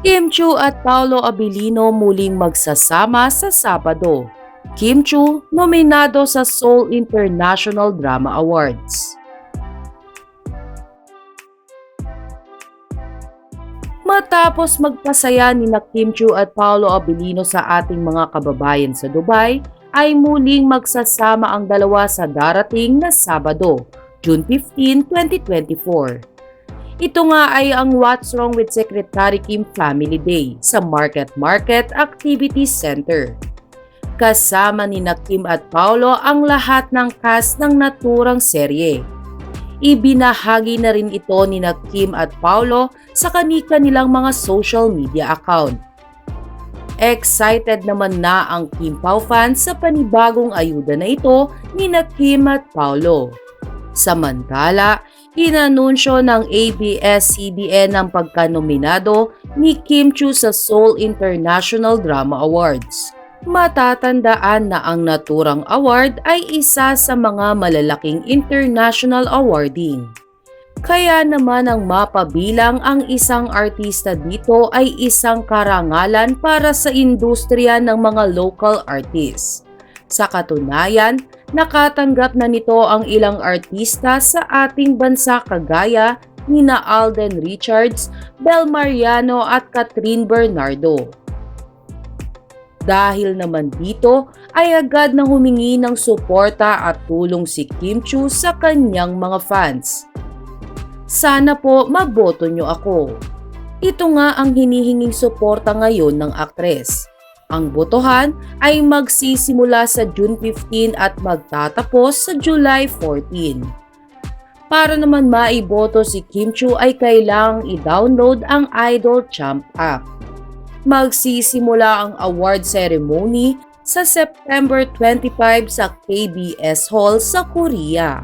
Kim Chu at Paolo Abilino muling magsasama sa Sabado. Kim Chu nominado sa Seoul International Drama Awards. Matapos magpasaya ni na Kim Chu at Paolo Abilino sa ating mga kababayan sa Dubai, ay muling magsasama ang dalawa sa darating na Sabado, June 15, 2024. Ito nga ay ang What's Wrong with Secretary Kim Family Day sa Market Market Activity Center. Kasama ni na Kim at Paolo ang lahat ng cast ng naturang serye. Ibinahagi na rin ito ni na Kim at Paolo sa kanika nilang mga social media account. Excited naman na ang Kim Pao fans sa panibagong ayuda na ito ni na Kim at Paolo. Samantala, inanunsyo ng ABS-CBN ang pagkanominado ni Kim Chu sa Seoul International Drama Awards. Matatandaan na ang naturang award ay isa sa mga malalaking international awarding. Kaya naman ang mapabilang ang isang artista dito ay isang karangalan para sa industriya ng mga local artists. Sa katunayan, nakatanggap na nito ang ilang artista sa ating bansa kagaya nina Alden Richards, Bel Mariano at Catherine Bernardo. Dahil naman dito ay agad na humingi ng suporta at tulong si Kim Chu sa kanyang mga fans. Sana po maboto nyo ako. Ito nga ang hinihinging suporta ngayon ng aktres. Ang botohan ay magsisimula sa June 15 at magtatapos sa July 14. Para naman maiboto si Kim Chu ay kailangang i-download ang Idol Champ app. Magsisimula ang award ceremony sa September 25 sa KBS Hall sa Korea.